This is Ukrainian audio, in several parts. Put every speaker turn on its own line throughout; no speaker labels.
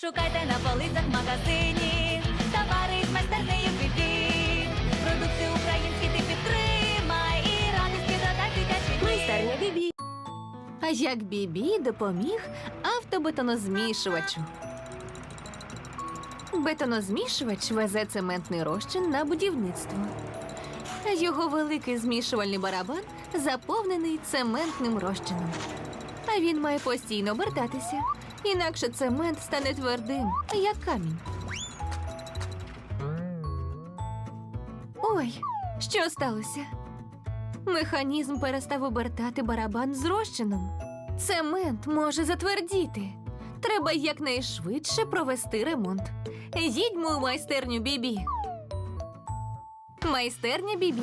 Шукайте на полицях в магазині, товари з майстернею бібі. Продукти українські ти підтримай і радості додай дитячий
Майстерня Бібі. А як Бібі допоміг автобетонозмішувачу. Бетонозмішувач везе цементний розчин на будівництво. Його великий змішувальний барабан заповнений цементним розчином. А він має постійно обертатися, інакше цемент стане твердим, як камінь. Ой, що сталося? Механізм перестав обертати барабан з розчином. Цемент може затвердіти. Треба якнайшвидше провести ремонт. Їдьмо у майстерню Бібі. Майстерня Бібі.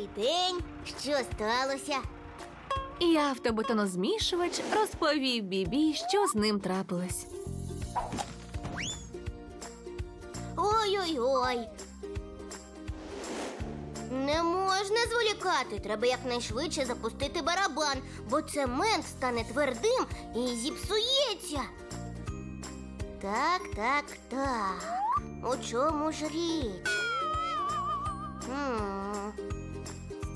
Добрий день. Що сталося?
І автобетонозмішувач розповів Бібі, що з ним трапилось.
Ой-ой-ой. Не можна зволікати. Треба якнайшвидше запустити барабан, бо цемент стане твердим і зіпсується. Так, так, так. У чому ж річ? Хм.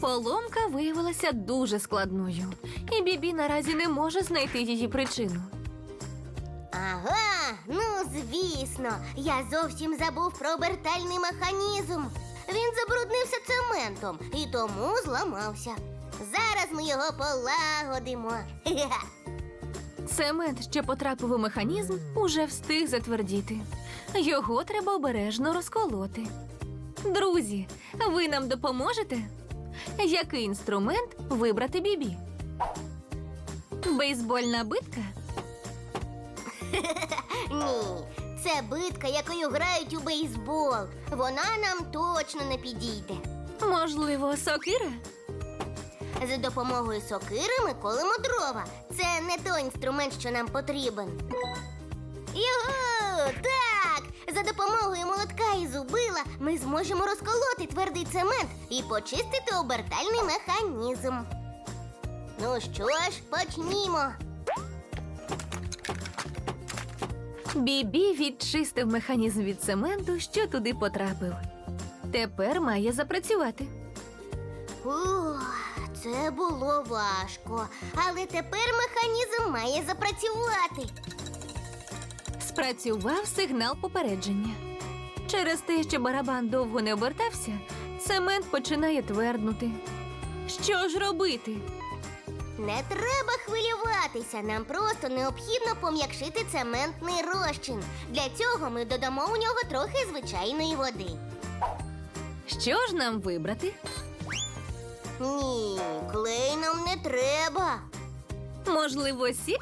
Поломка виявилася дуже складною, і Бібі наразі не може знайти її причину.
Ага, ну звісно, я зовсім забув про обертальний механізм. Він забруднився цементом і тому зламався. Зараз ми його полагодимо. Хе-хе.
Цемент, що потрапив у механізм, уже встиг затвердіти. Його треба обережно розколоти. Друзі, ви нам допоможете? Який інструмент вибрати Бібі? Бейсбольна битка?
Ні, це битка, якою грають у бейсбол. Вона нам точно не підійде.
Можливо, сокира?
За допомогою сокири ми колемо дрова. Це не той інструмент, що нам потрібен. Його! Так! За допомогою молотка і зубила ми зможемо розколоти твердий цемент і почистити обертальний механізм. Ну що ж, почнімо.
Бібі відчистив механізм від цементу, що туди потрапив. Тепер має запрацювати.
Ух, це було важко, але тепер механізм має запрацювати.
Спрацював сигнал попередження. Через те, що барабан довго не обертався, цемент починає тверднути. Що ж робити?
Не треба хвилюватися. Нам просто необхідно пом'якшити цементний розчин. Для цього ми додамо у нього трохи звичайної води.
Що ж нам вибрати?
Ні, клей нам не треба.
Можливо, сік?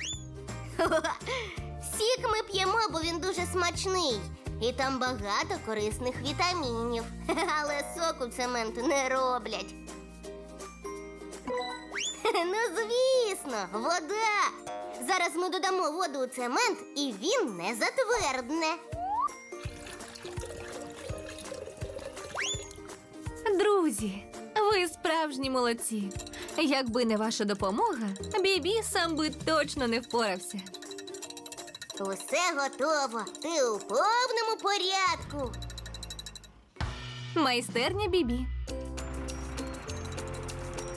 Сік ми п'ємо, бо він дуже смачний. І там багато корисних вітамінів. Але соку цементу не роблять. Ну, звісно, вода. Зараз ми додамо воду у цемент, і він не затвердне.
Друзі, ви справжні молодці. Якби не ваша допомога, Бібі сам би точно не впорався.
Усе готово. Ти у повному порядку.
Майстерня Бібі.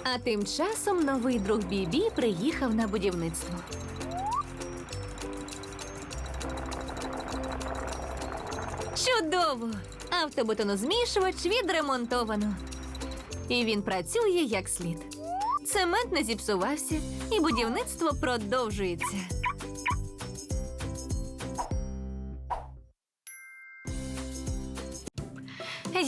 А тим часом новий друг Бібі приїхав на будівництво. Чудово! Автобетонозмішувач відремонтовано. І він працює як слід. Цемент не зіпсувався, і будівництво продовжується.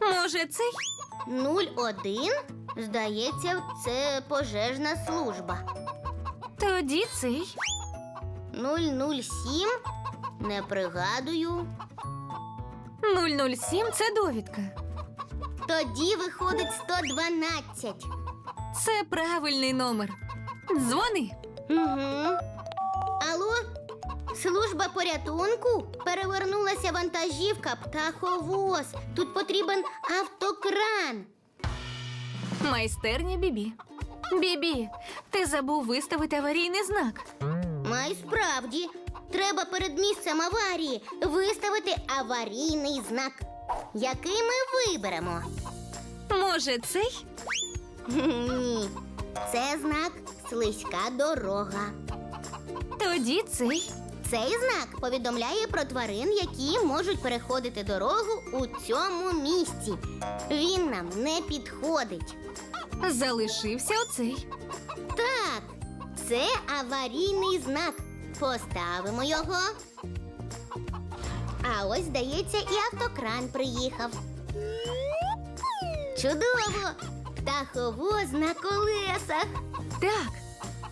Може, цей?
01? Здається, це пожежна служба.
Тоді цей.
007? Не пригадую.
007 це довідка.
Тоді виходить 112.
Це правильний номер. Дзвони.
Угу. Алло? Служба порятунку? Перевернулася вантажівка птаховоз. Тут потрібен автокран.
Майстерня Бібі. Бібі, ти забув виставити аварійний знак.
Май справді. Треба перед місцем аварії виставити аварійний знак. Який ми виберемо?
Може, цей?
Ні. Це знак слизька дорога.
Тоді цей.
Цей знак повідомляє про тварин, які можуть переходити дорогу у цьому місці. Він нам не підходить.
Залишився оцей.
Так, це аварійний знак. Поставимо його. А ось, здається, і автокран приїхав. Чудово! Птаховоз на колесах.
Так.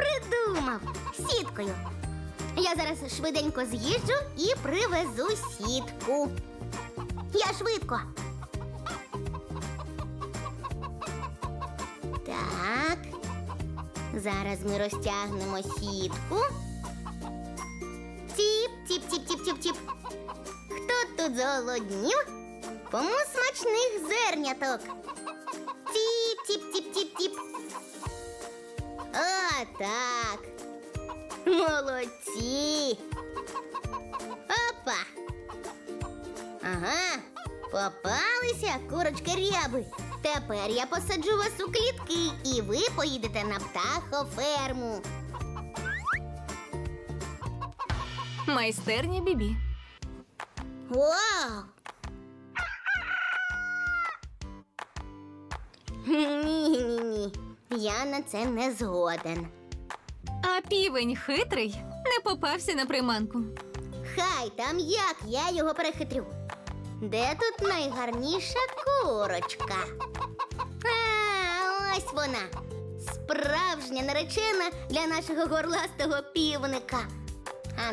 Придумав сіткою. Я зараз швиденько з'їжджу і привезу сітку. Я швидко. Так. Зараз ми розтягнемо сітку. Тіп, тіп, тіп, тіп, тіп, тіп. Хто тут зголоднів? Кому смачних зерняток? Так. Молодці. Опа. Ага, попалися курочки ряби. Тепер я посаджу вас у клітки, і ви поїдете на птахоферму.
Майстерня Бібі.
Вау! Ні-ні-ні. Я на це не згоден.
А півень хитрий не попався на приманку.
Хай там як я його перехитрю. Де тут найгарніша курочка? А, ось вона. Справжня наречена для нашого горластого півника. А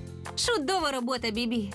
Чудова робота, Бібі.